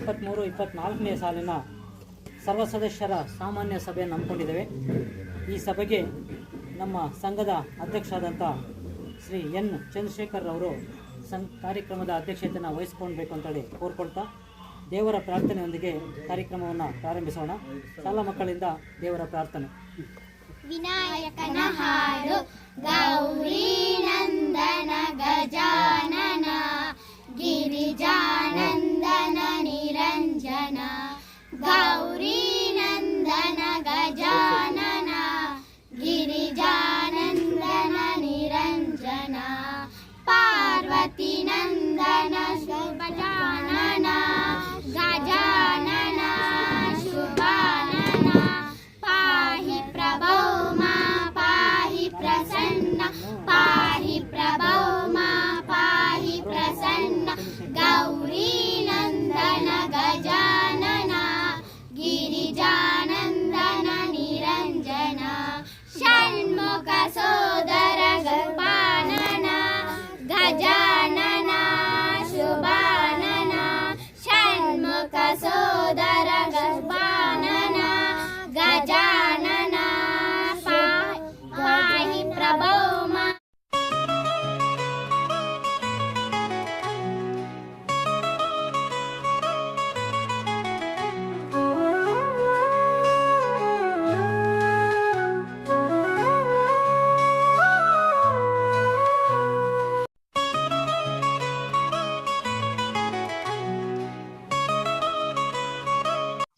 ಇಪ್ಪತ್ತ್ಮೂರು ಇಪ್ಪತ್ತ್ನಾಲ್ಕನೇ ಸಾಲಿನ ಸರ್ವ ಸದಸ್ಯರ ಸಾಮಾನ್ಯ ಸಭೆಯನ್ನು ಹಮ್ಮಿಕೊಂಡಿದ್ದೇವೆ. ಈ ಸಭೆಗೆ ನಮ್ಮ ಸಂಘದ ಅಧ್ಯಕ್ಷರಾದಂಥ ಶ್ರೀ ಎನ್. ಚಂದ್ರಶೇಖರ್ ಅವರು ಸಂ, ಕಾರ್ಯಕ್ರಮದ ಅಧ್ಯಕ್ಷತೆಯನ್ನು ವಹಿಸ್ಕೊಳ್ಬೇಕು ಅಂತೇಳಿ ಕೋರ್ಕೊಳ್ತಾ ದೇವರ ಪ್ರಾರ್ಥನೆಯೊಂದಿಗೆ ಕಾರ್ಯಕ್ರಮವನ್ನು ಪ್ರಾರಂಭಿಸೋಣ. ಶಾಲಾ ಮಕ್ಕಳಿಂದ ದೇವರ ಪ್ರಾರ್ಥನೆ. ವಿನಾಯಕನ ಹಾಡು, ಗೌರಿ ನಂದನ ಗಜಾನನ गौरीनन्दन गजानन गिरिजानन्दन निरञ्जना पार्वतीनन्दन सुभजानना गानन शुबानना पाहि प्रभो मा पाहि प्रसन्न पा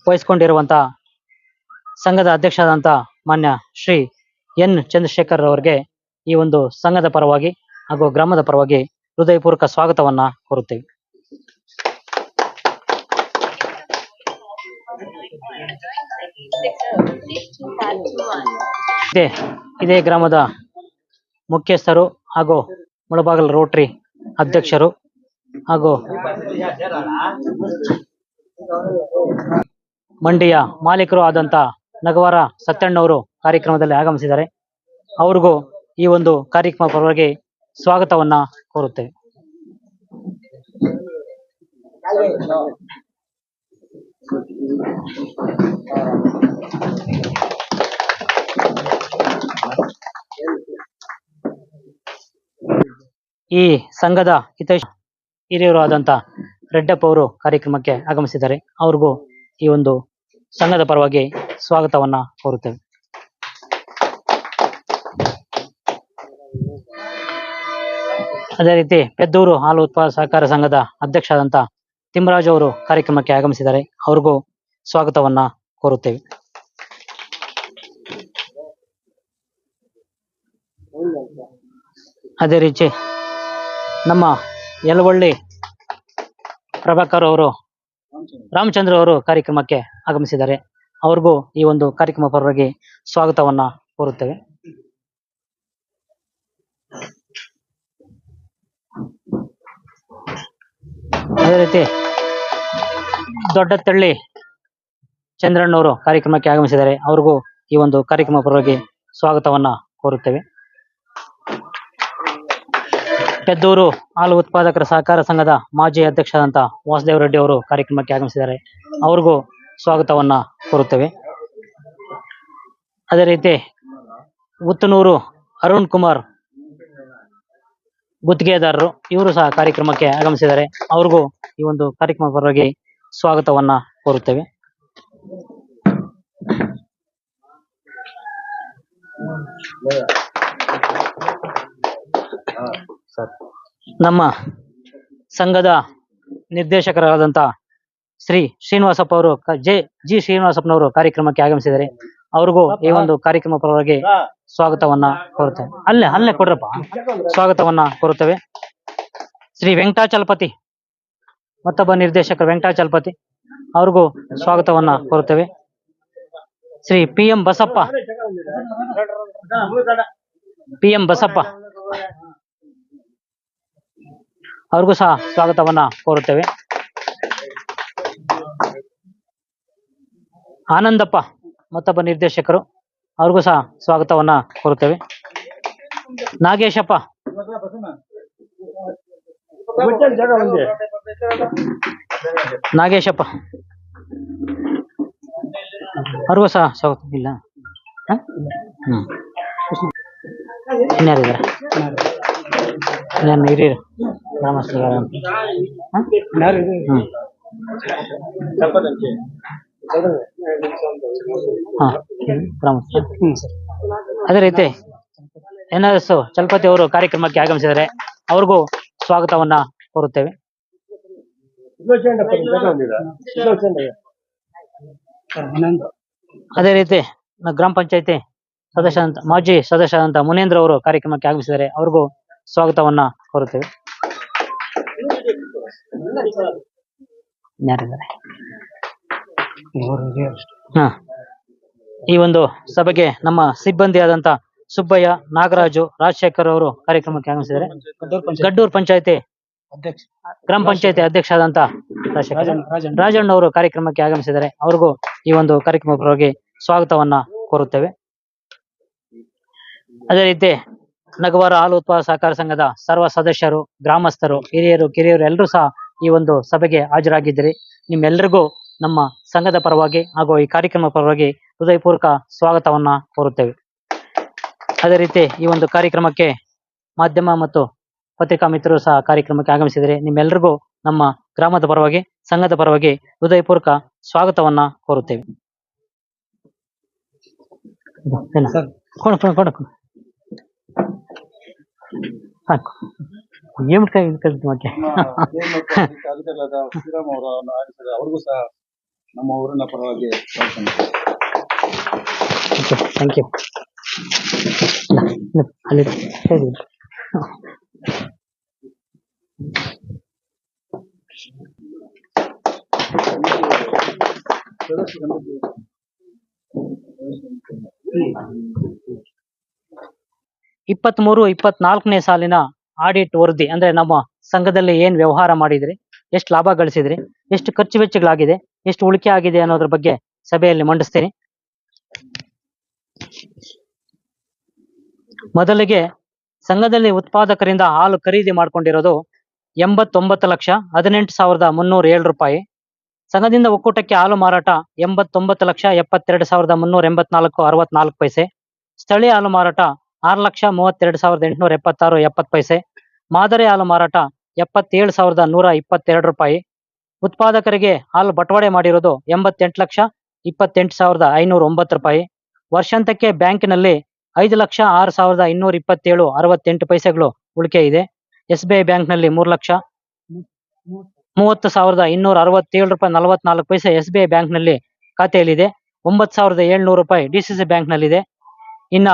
ವಹಿಸ್ಕೊಂಡಿರುವಂಥ ಸಂಘದ ಅಧ್ಯಕ್ಷರಾದಂತ ಮಾನ್ಯ ಶ್ರೀ ಎನ್ ಚಂದ್ರಶೇಖರ್ ಅವರಿಗೆ ಈ ಒಂದು ಸಂಘದ ಪರವಾಗಿ ಹಾಗೂ ಗ್ರಾಮದ ಪರವಾಗಿ ಹೃದಯಪೂರ್ವಕ ಸ್ವಾಗತವನ್ನ ಕೋರುತ್ತೇವೆ. ಇದೇ ಇದೇ ಗ್ರಾಮದ ಮುಖ್ಯಸ್ಥರು ಹಾಗೂ ಮುಳಬಾಗಲ್ ರೋಟ್ರಿ ಅಧ್ಯಕ್ಷರು ಹಾಗೂ ಮಂಡಿಯ ಮಾಲೀಕರು ಆದಂತ ನಗವಾರ ಸತ್ಯಣ್ಣವರು ಕಾರ್ಯಕ್ರಮದಲ್ಲಿ ಆಗಮಿಸಿದ್ದಾರೆ. ಅವ್ರಿಗೂ ಈ ಒಂದು ಕಾರ್ಯಕ್ರಮ ಪರವಾಗಿ ಸ್ವಾಗತವನ್ನ ಕೋರುತ್ತೇವೆ. ಈ ಸಂಘದ ಹಿತೈಷಿ ಹಿರಿಯರು ಆದಂತ ರೆಡ್ಡಪ್ಪ ಅವರು ಕಾರ್ಯಕ್ರಮಕ್ಕೆ ಆಗಮಿಸಿದ್ದಾರೆ. ಅವ್ರಿಗೂ ಈ ಒಂದು ಸಂಘದ ಪರವಾಗಿ ಸ್ವಾಗತವನ್ನ ಕೋರುತ್ತೇವೆ. ಅದೇ ರೀತಿ ಪೆದ್ದೂರು ಹಾಲು ಉತ್ಪಾದಕ ಸಹಕಾರ ಸಂಘದ ಅಧ್ಯಕ್ಷರಾದಂತ ತಿಮ್ಮರಾಜ್ ಅವರು ಕಾರ್ಯಕ್ರಮಕ್ಕೆ ಆಗಮಿಸಿದ್ದಾರೆ. ಅವ್ರಿಗೂ ಸ್ವಾಗತವನ್ನ ಕೋರುತ್ತೇವೆ. ಅದೇ ರೀತಿ ನಮ್ಮ ಯಲವಳ್ಳಿ ಪ್ರಭಾಕರ್ ಅವರು ರಾಮಚಂದ್ರ ಅವರು ಕಾರ್ಯಕ್ರಮಕ್ಕೆ ಆಗಮಿಸಿದ್ದಾರೆ. ಅವ್ರಿಗೂ ಈ ಒಂದು ಕಾರ್ಯಕ್ರಮ ಪರವಾಗಿ ಸ್ವಾಗತವನ್ನ ಕೋರುತ್ತೇವೆ. ಅದೇ ರೀತಿ ದೊಡ್ಡತಳ್ಳಿ ಚಂದ್ರಣ್ಣವರು ಕಾರ್ಯಕ್ರಮಕ್ಕೆ ಆಗಮಿಸಿದ್ದಾರೆ. ಅವ್ರಿಗೂ ಈ ಒಂದು ಕಾರ್ಯಕ್ರಮ ಪರವಾಗಿ ಸ್ವಾಗತವನ್ನ ಕೋರುತ್ತೇವೆ. ಪೆದ್ದೂರು ಹಾಲು ಉತ್ಪಾದಕರ ಸಹಕಾರ ಸಂಘದ ಮಾಜಿ ಅಧ್ಯಕ್ಷರಂತ ವಾಸುದೇವ ರೆಡ್ಡಿ ಅವರು ಕಾರ್ಯಕ್ರಮಕ್ಕೆ ಆಗಮಿಸಿದ್ದಾರೆ. ಅವ್ರಿಗೂ ಸ್ವಾಗತವನ್ನ ಕೋರುತ್ತೇವೆ. ಅದೇ ರೀತಿ ಉತ್ತನೂರು ಅರುಣ್ ಕುಮಾರ್ ಗುತ್ತಿಗೆದಾರರು ಇವರು ಸಹ ಕಾರ್ಯಕ್ರಮಕ್ಕೆ ಆಗಮಿಸಿದ್ದಾರೆ. ಅವ್ರಿಗೂ ಈ ಒಂದು ಕಾರ್ಯಕ್ರಮ ಪರವಾಗಿ ಸ್ವಾಗತವನ್ನ ಕೋರುತ್ತೇವೆ. ನಮ್ಮ ಸಂಘದ ನಿರ್ದೇಶಕರಾದಂತ ಶ್ರೀ ಶ್ರೀನಿವಾಸಪ್ಪ ಅವರು ಜೆ, ಜಿ ಶ್ರೀನಿವಾಸಪ್ಪನವರು ಕಾರ್ಯಕ್ರಮಕ್ಕೆ ಆಗಮಿಸಿದ್ದಾರೆ ಅವ್ರಿಗೂ ಈ ಒಂದು ಕಾರ್ಯಕ್ರಮ ಪರವಾಗಿ ಸ್ವಾಗತವನ್ನ ಕೋರುತ್ತೇವೆ ಅಲ್ಲೇ ಅಲ್ಲೇ ಕೊಡ್ರಪ್ಪ. ಸ್ವಾಗತವನ್ನ ಕೋರುತ್ತೇವೆ. ಶ್ರೀ ವೆಂಕಟಾಚಲಪತಿ, ಮತ್ತೊಬ್ಬ ನಿರ್ದೇಶಕರು ವೆಂಕಟಾಚಲಪತಿ ಅವ್ರಿಗೂ ಸ್ವಾಗತವನ್ನ ಕೋರುತ್ತೇವೆ. Shri P M Basappa, P M Basappa ಅವ್ರಿಗೂ ಸಹ ಸ್ವಾಗತವನ್ನ ಕೋರುತ್ತೇವೆ. ಆನಂದಪ್ಪ ಮತ್ತೊಬ್ಬ ನಿರ್ದೇಶಕರು, ಅವ್ರಿಗೂ ಸಹ ಸ್ವಾಗತವನ್ನ ಕೋರುತ್ತೇವೆ. ನಾಗೇಶಪ್ಪ. ನಾಗೇಶಪ್ಪ. ಅವ್ರಿಗೂ ಸಹ ಸ್ವಾಗತ, ಇಲ್ಲ? ಹ್ಮ್. ಇನ್ಯಾರಿದ್ದಾರೆ? ಇನ್ಯಾರು ಗ್ರಾಮಸ್ಥರು ಅಂತ? ಹ? ಗ್ರಾಮಸ್ಥರು ಅದೇ ರೀತಿ ಎನ್ ಎಸ್ ಚಲಪತಿ ಅವರು ಕಾರ್ಯಕ್ರಮಕ್ಕೆ ಆಗಮಿಸಿದರೆ ಅವ್ರಿಗೂ ಸ್ವಾಗತವನ್ನ ಕೋರುತ್ತೇವೆ. ಅದೇ ರೀತಿ ಗ್ರಾಮ ಪಂಚಾಯತಿ ಸದಸ್ಯ ಮಾಜಿ ಸದಸ್ಯರಾದಂತ ಮುನೇಂದ್ರ ಅವರು ಕಾರ್ಯಕ್ರಮಕ್ಕೆ ಆಗಮಿಸಿದರೆ ಅವ್ರಿಗೂ ಸ್ವಾಗತವನ್ನ ಕೋರುತ್ತೇವೆ. ಹಾ. ಈ ಒಂದು ಸಭೆಗೆ ನಮ್ಮ ಸಿಬ್ಬಂದಿಯಾದಂತ ಸುಬ್ಬಯ್ಯ ನಾಗರಾಜು ರಾಜಶೇಖರ್ ಅವರು ಕಾರ್ಯಕ್ರಮಕ್ಕೆ ಆಗಮಿಸಿದ್ದಾರೆ. ಗಡ್ಡೂರ್ ಪಂಚಾಯತಿ ಗ್ರಾಮ ಪಂಚಾಯತಿ ಅಧ್ಯಕ್ಷ ಆದಂತ ರಾಜಣ್ಣ ಅವರು ಕಾರ್ಯಕ್ರಮಕ್ಕೆ ಆಗಮಿಸಿದ್ದಾರೆ. ಅವ್ರಿಗೂ ಈ ಒಂದು ಕಾರ್ಯಕ್ರಮ ಪರವಾಗಿ ಸ್ವಾಗತವನ್ನ ಕೋರುತ್ತೇವೆ. ಅದೇ ರೀತಿ ನಗವಾರ ಹಾಲು ಉತ್ಪಾದ ಸಹಕಾರ ಸಂಘದ ಸರ್ವ ಸದಸ್ಯರು ಗ್ರಾಮಸ್ಥರು ಹಿರಿಯರು ಕಿರಿಯರು ಎಲ್ಲರೂ ಸಹ ಈ ಒಂದು ಸಭೆಗೆ ಹಾಜರಾಗಿದ್ದೀರಿ. ನಿಮ್ಮೆಲ್ಲರಿಗೂ ನಮ್ಮ ಸಂಘದ ಪರವಾಗಿ ಹಾಗೂ ಈ ಕಾರ್ಯಕ್ರಮ ಪರವಾಗಿ ಹೃದಯಪೂರ್ವಕ ಸ್ವಾಗತವನ್ನ ಕೋರುತ್ತೇವೆ. ಅದೇ ರೀತಿ ಈ ಒಂದು ಕಾರ್ಯಕ್ರಮಕ್ಕೆ ಮಾಧ್ಯಮ ಮತ್ತು ಪತ್ರಿಕಾ ಮಿತ್ರರು ಸಹ ಕಾರ್ಯಕ್ರಮಕ್ಕೆ ಆಗಮಿಸಿದರೆ ನಿಮ್ಮೆಲ್ಲರಿಗೂ ನಮ್ಮ ಗ್ರಾಮದ ಪರವಾಗಿ ಸಂಘದ ಪರವಾಗಿ ಹೃದಯಪೂರ್ವಕ ಸ್ವಾಗತವನ್ನ ಕೋರುತ್ತೇವೆ. ಕೊಡ ಕೊಡ ಕೊಡ. ಕೊಡು ಕೊಡು. ಸಾಕು ಏನ್ ಕೈ ಕಲ್ತು ಮತ್ತೆ ಶ್ರೀರಾಮ್ ಅವರ ಅವ್ರಿಗೂ ಸಹ ನಮ್ಮ ಊರಿನ ಪರವಾಗಿ ಸ್ವಾಗತ. ಥ್ಯಾಂಕ್ ಯು ಅಲ್ಲಿ ಹೇಳಿ ಇಪ್ಪತ್ಮೂರು ಇಪ್ಪತ್ನಾಲ್ಕನೇ ಸಾಲಿನ ಆಡಿಟ್ ವರದಿ ಅಂದ್ರೆ ನಮ್ಮ ಸಂಘದಲ್ಲಿ ಏನ್ ವ್ಯವಹಾರ ಮಾಡಿದ್ರಿ, ಎಷ್ಟು ಲಾಭ ಗಳಿಸಿದ್ರಿ, ಎಷ್ಟು ಖರ್ಚು ವೆಚ್ಚಗಳಾಗಿದೆ, ಎಷ್ಟು ಉಳಿಕೆ ಆಗಿದೆ ಅನ್ನೋದ್ರ ಬಗ್ಗೆ ಸಭೆಯಲ್ಲಿ ಮಂಡಿಸ್ತೀನಿ. ಮೊದಲಿಗೆ ಸಂಘದಲ್ಲಿ ಉತ್ಪಾದಕರಿಂದ ಹಾಲು ಖರೀದಿ ಮಾಡ್ಕೊಂಡಿರೋದು ಎಂಬತ್ತೊಂಬತ್ತು ಲಕ್ಷ ಹದಿನೆಂಟು ಸಾವಿರದ ಮುನ್ನೂರ ಏಳು ರೂಪಾಯಿ. ಸಂಘದಿಂದ ಒಕ್ಕೂಟಕ್ಕೆ ಹಾಲು ಮಾರಾಟ ಎಂಬತ್ತೊಂಬತ್ತು ಲಕ್ಷ ಎಪ್ಪತ್ತೆರಡು ಸಾವಿರದ ಮುನ್ನೂರ ಎಂಬತ್ನಾಲ್ಕು ಅರವತ್ನಾಲ್ಕು ಪೈಸೆ. ಸ್ಥಳೀಯ ಹಾಲು ಮಾರಾಟ ಆರು ಲಕ್ಷ ಮೂವತ್ತೆರಡು ಸಾವಿರದ ಎಂಟುನೂರ ಎಪ್ಪತ್ತಾರು ಎಪ್ಪತ್ತು ಪೈಸೆ. ಮಾದರಿ ಹಾಲು ಮಾರಾಟ ಎಪ್ಪತ್ತೇಳು ಸಾವಿರದ ನೂರ ಇಪ್ಪತ್ತೆರಡು ರೂಪಾಯಿ. ಉತ್ಪಾದಕರಿಗೆ ಹಾಲು ಬಟವಾಡೆ ಮಾಡಿರೋದು ಎಂಬತ್ತೆಂಟು ಲಕ್ಷ ಇಪ್ಪತ್ತೆಂಟು ಸಾವಿರದ ಐನೂರ ಒಂಬತ್ತು ರೂಪಾಯಿ. ವರ್ಷಾಂತಕ್ಕೆ ಬ್ಯಾಂಕಿನಲ್ಲಿ ಐದು ಲಕ್ಷ ಆರು ಸಾವಿರದ ಇನ್ನೂರ ಇಪ್ಪತ್ತೇಳು ಅರವತ್ತೆಂಟು ಪೈಸೆಗಳು ಉಳಿಕೆ ಇದೆ. ಎಸ್ ಬಿ ಐ ಬ್ಯಾಂಕ್ನಲ್ಲಿ ಮೂರು ಲಕ್ಷ ಮೂವತ್ತು ಸಾವಿರದ ಇನ್ನೂರ ಅರವತ್ತೇಳು ರೂಪಾಯಿ ನಲವತ್ನಾಲ್ಕು ಪೈಸೆ ಎಸ್ ಬಿ ಐ ಬ್ಯಾಂಕ್ನಲ್ಲಿ ಖಾತೆಯಲ್ಲಿದೆ. ಒಂಬತ್ತು ಸಾವಿರದ ಏಳ್ನೂರು ರೂಪಾಯಿ ಡಿ ಸಿ ಸಿ ಬ್ಯಾಂಕ್ನಲ್ಲಿದೆ. ಇನ್ನ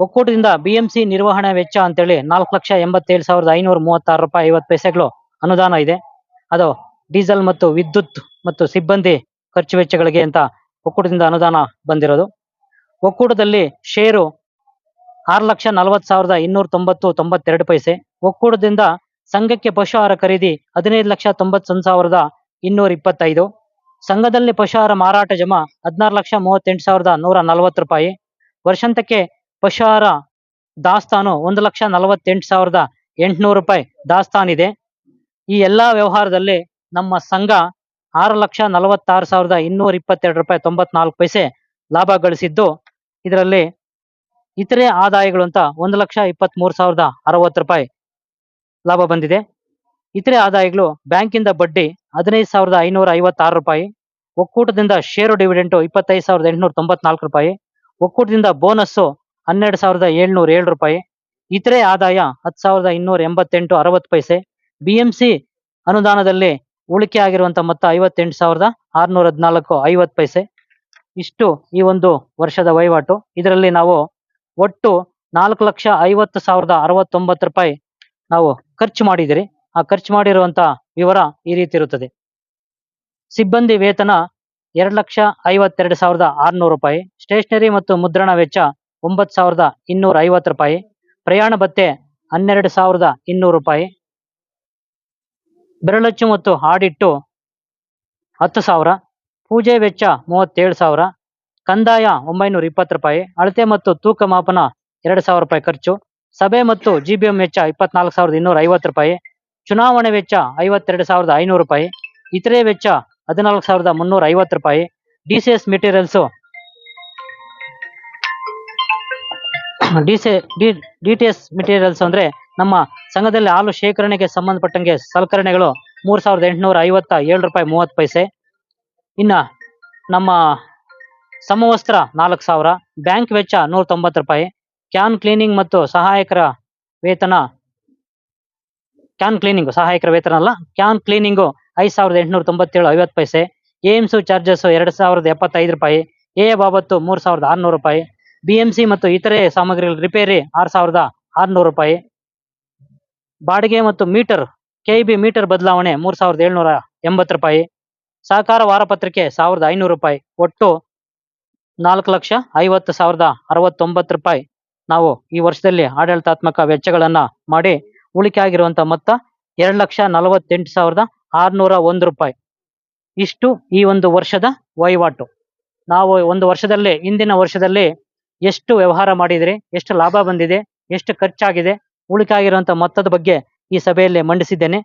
ಒಕ್ಕೂಟದಿಂದ ಬಿಎಂಸಿ ನಿರ್ವಹಣೆ ವೆಚ್ಚ ಅಂತೇಳಿ ನಾಲ್ಕು ಲಕ್ಷ ಎಂಬತ್ತೇಳು ಸಾವಿರದ ಐನೂರ ಮೂವತ್ತಾರು ರೂಪಾಯಿ ಐವತ್ತು ಪೈಸೆಗಳು ಅನುದಾನ ಇದೆ. ಅದು ಡೀಸೆಲ್ ಮತ್ತು ವಿದ್ಯುತ್ ಮತ್ತು ಸಿಬ್ಬಂದಿ ಖರ್ಚು ವೆಚ್ಚಗಳಿಗೆ ಅಂತ ಒಕ್ಕೂಟದಿಂದ ಅನುದಾನ ಬಂದಿರೋದು. ಒಕ್ಕೂಟದಲ್ಲಿ ಷೇರು ಆರು ಲಕ್ಷ ನಲವತ್ತು ಸಾವಿರದ ಇನ್ನೂರ ತೊಂಬತ್ತು ತೊಂಬತ್ತೆರಡು ಪೈಸೆ. ಒಕ್ಕೂಟದಿಂದ ಸಂಘಕ್ಕೆ ಪಶು ಆಹಾರ ಖರೀದಿ ಹದಿನೈದು ಲಕ್ಷ ತೊಂಬತ್ತೊಂದು ಸಾವಿರದ ಇನ್ನೂರ ಇಪ್ಪತ್ತೈದು. ಸಂಘದಲ್ಲಿ ಪಶು ಆಹಾರ ಮಾರಾಟ ಜಮಾ ಹದಿನಾರು ಲಕ್ಷ ಮೂವತ್ತೆಂಟು ಸಾವಿರದ ನೂರ ನಲವತ್ತು ರೂಪಾಯಿ. ವರ್ಷಾಂತಕ್ಕೆ ಪಶು ಆಹಾರ ದಾಸ್ತಾನು ಒಂದು ಲಕ್ಷ ನಲವತ್ತೆಂಟು ಸಾವಿರದ ಎಂಟುನೂರು ರೂಪಾಯಿ ದಾಸ್ತಾನಿದೆ ಈ ಎಲ್ಲಾ ವ್ಯವಹಾರದಲ್ಲಿ ನಮ್ಮ ಸಂಘ ಆರು ಲಕ್ಷ ನಲವತ್ತಾರು ಸಾವಿರದ ಇನ್ನೂರ ಇಪ್ಪತ್ತೆರಡು ರೂಪಾಯಿ ತೊಂಬತ್ನಾಲ್ಕು ಪೈಸೆ ಲಾಭ ಗಳಿಸಿದ್ದು, ಇದರಲ್ಲಿ ಇತರೆ ಆದಾಯಗಳು ಅಂತ ಒಂದು ಲಕ್ಷ ಇಪ್ಪತ್ಮೂರು ಸಾವಿರದ ಅರವತ್ತು ರೂಪಾಯಿ ಲಾಭ ಬಂದಿದೆ. ಇತರೆ ಆದಾಯಗಳು ಬ್ಯಾಂಕಿಂದ ಬಡ್ಡಿ ಹದಿನೈದು ಸಾವಿರದ ಐನೂರ ಐವತ್ತಾರು ರೂಪಾಯಿ, ಒಕ್ಕೂಟದಿಂದ ಷೇರು ಡಿವಿಡೆಂಟು ಇಪ್ಪತ್ತೈದು ಸಾವಿರದ ಎಂಟುನೂರ ತೊಂಬತ್ನಾಲ್ಕು ರೂಪಾಯಿ, ಒಕ್ಕೂಟದಿಂದ ಬೋನಸ್ಸು ಹನ್ನೆರಡು ಸಾವಿರದ ಏಳ್ನೂರ ಏಳು ರೂಪಾಯಿ. ಇತರೆ ಆದಾಯ ಹತ್ತು ಸಾವಿರದ ಇನ್ನೂರ ಎಂಬತ್ತೆಂಟು ಅರವತ್ತು ಪೈಸೆ. ಬಿ ಎಂ ಸಿ ಅನುದಾನದಲ್ಲಿ ಉಳಿಕೆ ಆಗಿರುವಂತಹ ಮೊತ್ತ ಐವತ್ತೆಂಟು ಸಾವಿರದ ಆರ್ನೂರ ಹದಿನಾಲ್ಕು ಐವತ್ತು ಪೈಸೆ. ಇಷ್ಟು ಈ ಒಂದು ವರ್ಷದ ವಹಿವಾಟು. ಇದರಲ್ಲಿ ನಾವು ಒಟ್ಟು ನಾಲ್ಕು ಲಕ್ಷ ಐವತ್ತು ಸಾವಿರದ ಅರವತ್ತೊಂಬತ್ತು ರೂಪಾಯಿ ನಾವು ಖರ್ಚು ಮಾಡಿದಿರಿ ಆ ಖರ್ಚು ಮಾಡಿರುವಂತಹ ವಿವರ ಈ ರೀತಿ ಇರುತ್ತದೆ. ಸಿಬ್ಬಂದಿ ವೇತನ ಎರಡು ಲಕ್ಷ ಐವತ್ತೆರಡು ಸಾವಿರದ ಆರ್ನೂರು ರೂಪಾಯಿ. ಸ್ಟೇಷನರಿ ಮತ್ತು ಮುದ್ರಣ ವೆಚ್ಚ ಒಂಬತ್ತು ಸಾವಿರದ ಇನ್ನೂರ ಐವತ್ತು ರೂಪಾಯಿ. ಪ್ರಯಾಣ ಭತ್ತೆ ಹನ್ನೆರಡು ಸಾವಿರದ ಇನ್ನೂರು ರೂಪಾಯಿ. ಬೆರಳಚ್ಚು ಮತ್ತು ಹಾಡಿಟ್ಟು ಹತ್ತು ಸಾವಿರ. ಪೂಜೆ ವೆಚ್ಚ ಮೂವತ್ತೇಳು ಸಾವಿರ. ಕಂದಾಯ ಒಂಬೈನೂರ ಇಪ್ಪತ್ತು ರೂಪಾಯಿ. ಅಳತೆ ಮತ್ತು ತೂಕ ಮಾಪನ ಎರಡು ಸಾವಿರ ರೂಪಾಯಿ ಖರ್ಚು. ಸಭೆ ಮತ್ತು ಜಿ ಬಿ ಎಂ ವೆಚ್ಚ ಇಪ್ಪತ್ನಾಲ್ಕು ಸಾವಿರದ ಇನ್ನೂರ ಐವತ್ತು ರೂಪಾಯಿ. ಚುನಾವಣೆ ವೆಚ್ಚ ಐವತ್ತೆರಡು ಸಾವಿರದ ಐನೂರು ರೂಪಾಯಿ. ಇತರೆ ವೆಚ್ಚ ಹದಿನಾಲ್ಕು ಸಾವಿರದ ಮುನ್ನೂರ ಐವತ್ತು ರೂಪಾಯಿ. D C S materials D C D T S materials ಅಂದ್ರೆ ನಮ್ಮ ಸಂಘದಲ್ಲಿ ಹಾಲು ಶೇಖರಣೆಗೆ ಸಂಬಂಧಪಟ್ಟಂಗೆ ಸಲಕರಣೆಗಳು ಮೂರ್ ಸಾವಿರದ ಎಂಟುನೂರ ಐವತ್ತ ಏಳು ರೂಪಾಯಿ ಮೂವತ್ತು ಪೈಸೆ. ಇನ್ನ ನಮ್ಮ ಸಮವಸ್ತ್ರ ನಾಲ್ಕು ಸಾವಿರ, ಬ್ಯಾಂಕ್ ವೆಚ್ಚ ನೂರ ತೊಂಬತ್ತು ರೂಪಾಯಿ, ಕ್ಯಾನ್ ಕ್ಲೀನಿಂಗ್ ಮತ್ತು ಸಹಾಯಕರ ವೇತನ, ಕ್ಯಾನ್ ಕ್ಲೀನಿಂಗ್, ಸಹಾಯಕರ ವೇತನ ಅಲ್ಲ, ಕ್ಯಾನ್ ಕ್ಲೀನಿಂಗು ಐದು ಸಾವಿರದ ಎಂಟುನೂರ ತೊಂಬತ್ತೇಳು ಐವತ್ತು ಪೈಸೆ, ಏಮ್ಸು ಚಾರ್ಜಸ್ ಎರಡು ಸಾವಿರದ ಎಪ್ಪತ್ತೈದು ರೂಪಾಯಿ ಎ ಬಾಬತ್ತು ಮೂರು ಸಾವಿರದ ಆರುನೂರು ರೂಪಾಯಿ ಬಿ ಎಂ ಸಿ ಮತ್ತು ಇತರೆ ಸಾಮಗ್ರಿಗಳ ರಿಪೇರಿ ಆರು ಸಾವಿರದ ಆರುನೂರು ರೂಪಾಯಿ. ಬಾಡಿಗೆ ಮತ್ತು ಮೀಟರ್ ಕೆ ಬಿ ಮೀಟರ್ ಬದಲಾವಣೆ ಮೂರು ಸಾವಿರದ ಏಳ್ನೂರ ಎಂಬತ್ತು ರೂಪಾಯಿ. ಸಹಕಾರ ವಾರಪತ್ರಿಕೆ ಸಾವಿರದ ಐನೂರು ರೂಪಾಯಿ. ಒಟ್ಟು ನಾಲ್ಕು ಲಕ್ಷ ಐವತ್ತು ಸಾವಿರದ ಅರವತ್ತೊಂಬತ್ತು ರೂಪಾಯಿ. ನಾವು ಈ ವರ್ಷದಲ್ಲಿ ಆಡಳಿತಾತ್ಮಕ ವೆಚ್ಚಗಳನ್ನ ಮಾಡಿ ಉಳಿಕೆ ಆಗಿರುವಂಥ ಮೊತ್ತ ಎರಡು ಲಕ್ಷ ನಲವತ್ತೆಂಟು ಸಾವಿರದ ಆರ್ನೂರ ಒಂದು ರೂಪಾಯಿ. ಇಷ್ಟು ಈ ಒಂದು ವರ್ಷದ ವಹಿವಾಟು. ನಾವು ಒಂದು ವರ್ಷದಲ್ಲಿ ಇಂದಿನ ವರ್ಷದಲ್ಲಿ ಎಷ್ಟು ವ್ಯವಹಾರ ಮಾಡಿದ್ರಿ, ಎಷ್ಟು ಲಾಭ ಬಂದಿದೆ, ಎಷ್ಟು ಖರ್ಚಾಗಿದೆ ಉಳಿಕೆ ಆಗಿರುವಂತ ಮೊತ್ತದ ಬಗ್ಗೆ ಈ ಸಭೆಯಲ್ಲಿ ಮಂಡಿಸಿದ್ದೇನೆ.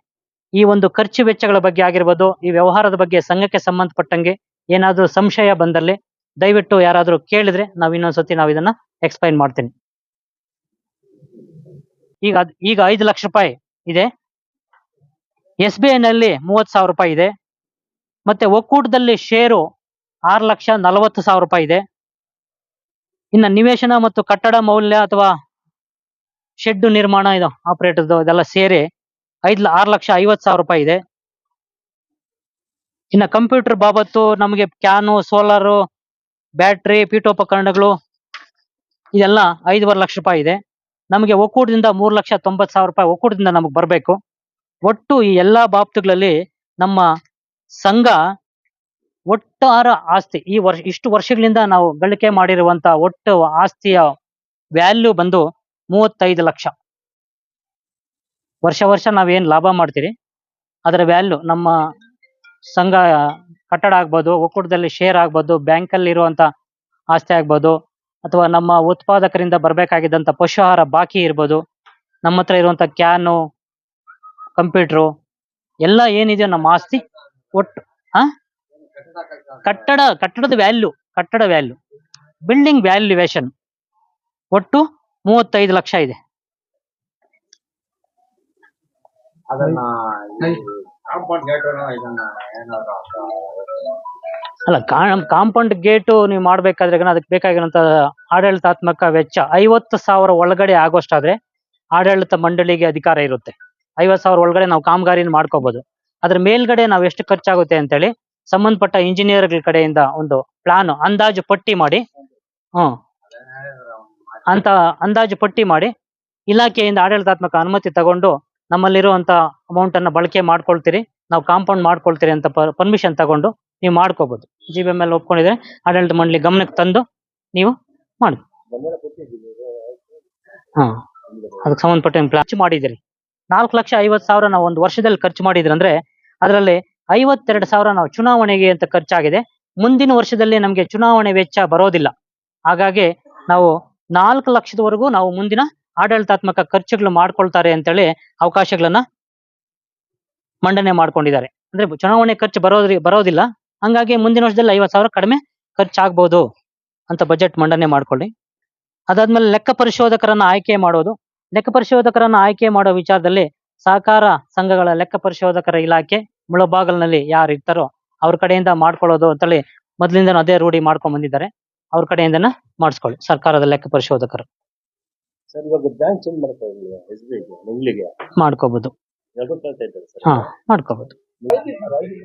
ಈ ಒಂದು ಖರ್ಚು ವೆಚ್ಚಗಳ ಬಗ್ಗೆ ಆಗಿರ್ಬೋದು, ಈ ವ್ಯವಹಾರದ ಬಗ್ಗೆ ಸಂಘಕ್ಕೆ ಸಂಬಂಧಪಟ್ಟಂಗೆ ಏನಾದರೂ ಸಂಶಯ ಬಂದಲ್ಲಿ ದಯವಿಟ್ಟು ಯಾರಾದರೂ ಕೇಳಿದ್ರೆ ನಾವು ಇನ್ನೊಂದ್ಸತಿ ನಾವು ಇದನ್ನ ಎಕ್ಸ್ಪ್ಲೈನ್ ಮಾಡ್ತೀನಿ. ಈಗ ಈಗ ಐದು ಲಕ್ಷ ರೂಪಾಯಿ ಇದೆ. ಎಸ್ ಬಿ ಐ ಮೂವತ್ತು ಸಾವಿರ ರೂಪಾಯಿ ಇದೆ. ಮತ್ತೆ ಒಕ್ಕೂಟದಲ್ಲಿ ಶೇರು ಆರು ಲಕ್ಷ ನಲವತ್ತು ಸಾವಿರ ರೂಪಾಯಿ ಇದೆ. ಇನ್ನು ನಿವೇಶನ ಮತ್ತು ಕಟ್ಟಡ ಮೌಲ್ಯ ಅಥವಾ ಶೆಡ್ ನಿರ್ಮಾಣ ಇದು ಆಪರೇಟರ್ದು ಇದೆಲ್ಲ ಸೇರಿ ಐದು ಆರು ಲಕ್ಷ ಐವತ್ತು ಸಾವಿರ ರೂಪಾಯಿ ಇದೆ. ಇನ್ನ ಕಂಪ್ಯೂಟರ್ ಬಾಬತ್ತು, ನಮಗೆ ಕ್ಯಾನು, ಸೋಲಾರು, ಬ್ಯಾಟ್ರಿ, ಪೀಠೋಪಕರಣಗಳು ಇದೆಲ್ಲ ಐದುವರೆ ಲಕ್ಷ ರೂಪಾಯಿ ಇದೆ. ನಮಗೆ ಒಕ್ಕೂಟದಿಂದ ಮೂರು ಲಕ್ಷ ತೊಂಬತ್ತು ಸಾವಿರ ರೂಪಾಯಿ ಒಕ್ಕೂಟದಿಂದ ನಮಗೆ ಬರಬೇಕು. ಒಟ್ಟು ಈ ಎಲ್ಲಾ ಬಾಬ್ತುಗಳಲ್ಲಿ ನಮ್ಮ ಸಂಘ ಒಟ್ಟಾರ ಆಸ್ತಿ. ಈ ವರ್ಷ, ಇಷ್ಟು ವರ್ಷಗಳಿಂದ ನಾವು ಗಳಿಕೆ ಮಾಡಿರುವಂತ ಒಟ್ಟು ಆಸ್ತಿಯ ವ್ಯಾಲ್ಯೂ ಬಂದು ಮೂವತ್ತೈದು ಲಕ್ಷ. ವರ್ಷ ವರ್ಷ ನಾವೇನ್ ಲಾಭ ಮಾಡ್ತೀರಿ? ಅದರ ವ್ಯಾಲ್ಯೂ ನಮ್ಮ ಸಂಘ ಕಟ್ಟಡ ಆಗ್ಬೋದು, ಒಕ್ಕೂಟದಲ್ಲಿ ಶೇರ್ ಆಗ್ಬೋದು ಬ್ಯಾಂಕಲ್ಲಿ ಇರುವಂತ ಆಸ್ತಿ ಆಗ್ಬೋದು, ಅಥವಾ ನಮ್ಮ ಉತ್ಪಾದಕರಿಂದ ಬರಬೇಕಾಗಿದ್ದಂಥ ಪಶು ಆಹಾರ ಬಾಕಿ ಇರ್ಬೋದು, ನಮ್ಮ ಹತ್ರ ಇರುವಂತ ಕ್ಯಾನು, ಕಂಪ್ಯೂಟ್ರು, ಎಲ್ಲ ಏನಿದೆಯೋ ನಮ್ಮ ಆಸ್ತಿ ಒಟ್ಟು ಹಾ ಕಟ್ಟಡ ಕಟ್ಟಡದ ವ್ಯಾಲ್ಯೂ ಕಟ್ಟಡ ವ್ಯಾಲ್ಯೂ ಬಿಲ್ಡಿಂಗ್ ವ್ಯಾಲ್ಯೂವೇಶನ್ ಒಟ್ಟು ಮೂವತ್ತೈದು ಲಕ್ಷ ಇದೆ. ಅಲ್ಲ ಕಾಂಪೌಂಡ್ ಗೇಟು ನೀವು ಮಾಡ್ಬೇಕಾದ್ರೆ ಅದಕ್ಕೆ ಬೇಕಾಗಿರುವಂತ ಆಡಳಿತಾತ್ಮಕ ವೆಚ್ಚ ಐವತ್ತು ಸಾವಿರ ಒಳಗಡೆ ಆಗೋಷ್ಟಾದ್ರೆ ಆಡಳಿತ ಮಂಡಳಿಗೆ ಅಧಿಕಾರ ಇರುತ್ತೆ. ಐವತ್ತು ಸಾವಿರ ಒಳಗಡೆ ನಾವು ಕಾಮಗಾರಿನ ಮಾಡ್ಕೋಬಹುದು ಅದ್ರ ಮೇಲ್ಗಡೆ ನಾವು ಎಷ್ಟು ಖರ್ಚಾಗುತ್ತೆ ಅಂತೇಳಿ ಸಂಬಂಧಪಟ್ಟ ಇಂಜಿನಿಯರ್ ಕಡೆಯಿಂದ ಒಂದು ಪ್ಲಾನ್ ಅಂದಾಜು ಪಟ್ಟಿ ಮಾಡಿ, ಹ್ಮ್. ಅಂತ ಅಂದಾಜು ಪಟ್ಟಿ ಮಾಡಿ ಇಲಾಖೆಯಿಂದ ಆಡಳಿತಾತ್ಮಕ ಅನುಮತಿ ತಗೊಂಡು ನಮ್ಮಲ್ಲಿರುವಂತ ಅಮೌಂಟ್ ಅನ್ನ ಬಳಕೆ ಮಾಡ್ಕೊಳ್ತೀರಿ, ನಾವು ಕಾಂಪೌಂಡ್ ಮಾಡ್ಕೊಳ್ತೀರಿ ಅಂತ ಪರ್ಮಿಷನ್ ತಗೊಂಡು ನೀವು ಮಾಡ್ಕೋಬಹುದು ಜಿ ಬಿ ಎಂ ಎಲ್ ಒಪ್ಕೊಂಡಿದ್ರೆ ಆಡಳಿತ ಮಂಡಳಿ ಗಮನಕ್ಕೆ ತಂದು ನೀವು ಮಾಡಿ. ಹಾ, ಅದಕ್ಕೆ ಸಂಬಂಧಪಟ್ಟ ಖರ್ಚು ಮಾಡಿದಿರಿ ನಾಲ್ಕು ಲಕ್ಷ ಐವತ್ತು ಸಾವಿರ ನಾವು ಒಂದು ವರ್ಷದಲ್ಲಿ ಖರ್ಚು ಮಾಡಿದ್ರಂದ್ರೆ, ಅದರಲ್ಲಿ ಐವತ್ತೆರಡು ಸಾವಿರ ನಾವು ಚುನಾವಣೆಗೆ ಅಂತ ಖರ್ಚಾಗಿದೆ. ಮುಂದಿನ ವರ್ಷದಲ್ಲಿ ನಮಗೆ ಚುನಾವಣೆ ವೆಚ್ಚ ಬರೋದಿಲ್ಲ. ಹಾಗಾಗಿ ನಾವು ನಾಲ್ಕು ಲಕ್ಷದವರೆಗೂ ನಾವು ಮುಂದಿನ ಆಡಳಿತಾತ್ಮಕ ಖರ್ಚುಗಳು ಮಾಡ್ಕೊಳ್ತಾರೆ ಅಂತೇಳಿ ಅವಕಾಶಗಳನ್ನ ಮಂಡನೆ ಮಾಡ್ಕೊಂಡಿದ್ದಾರೆ. ಅಂದ್ರೆ ಚುನಾವಣೆ ಖರ್ಚು ಬರೋದ್ರಿ, ಬರೋದಿಲ್ಲ. ಹಂಗಾಗಿ ಮುಂದಿನ ವರ್ಷದಲ್ಲಿ ಐವತ್ತು ಸಾವಿರ ಕಡಿಮೆ ಖರ್ಚಾಗ್ಬೋದು ಅಂತ ಬಜೆಟ್ ಮಂಡನೆ ಮಾಡ್ಕೊಳ್ಳಿ. ಅದಾದ್ಮೇಲೆ ಲೆಕ್ಕ ಪರಿಶೋಧಕರನ್ನ ಆಯ್ಕೆ ಮಾಡೋದು. ಲೆಕ್ಕ ಪರಿಶೋಧಕರನ್ನ ಆಯ್ಕೆ ಮಾಡೋ ವಿಚಾರದಲ್ಲಿ ಸಹಕಾರ ಸಂಘಗಳ ಲೆಕ್ಕ ಪರಿಶೋಧಕರ ಇಲಾಖೆ ಮುಳಬಾಗಲ್ನಲ್ಲಿ ಯಾರು ಇರ್ತಾರೋ ಅವ್ರ ಕಡೆಯಿಂದ ಮಾಡ್ಕೊಳ್ಳೋದು ಅಂತೇಳಿ ಮೊದಲಿಂದ ಅದೇ ರೂಢಿ ಮಾಡ್ಕೊಂಡ್ ಬಂದಿದ್ದಾರೆ. ಅವ್ರ ಕಡೆಯಿಂದನ ಮಾಡಿಸ್ಕೊಳ್ಳಿ. ಸರ್ಕಾರದ ಲೆಕ್ಕ ಪರಿಶೋಧಕರು. ಸರ್ ಇವಾಗ ಬ್ಯಾಂಕ್ ಚೇಂಜ್ ಮಾಡ್ತಾ ಇದ್ದೀವಿ ಎಸ್ ಬಿ ಐಗೆ ನಿಮ್ಲಿಗೆ ಮಾಡ್ಕೋಬಹುದು ಎರಡು ಕೇಳ್ತಾ ಇದ್ದಾರೆ ಸರ್. ಹಾ ಮಾಡ್ಕೋಬಹುದು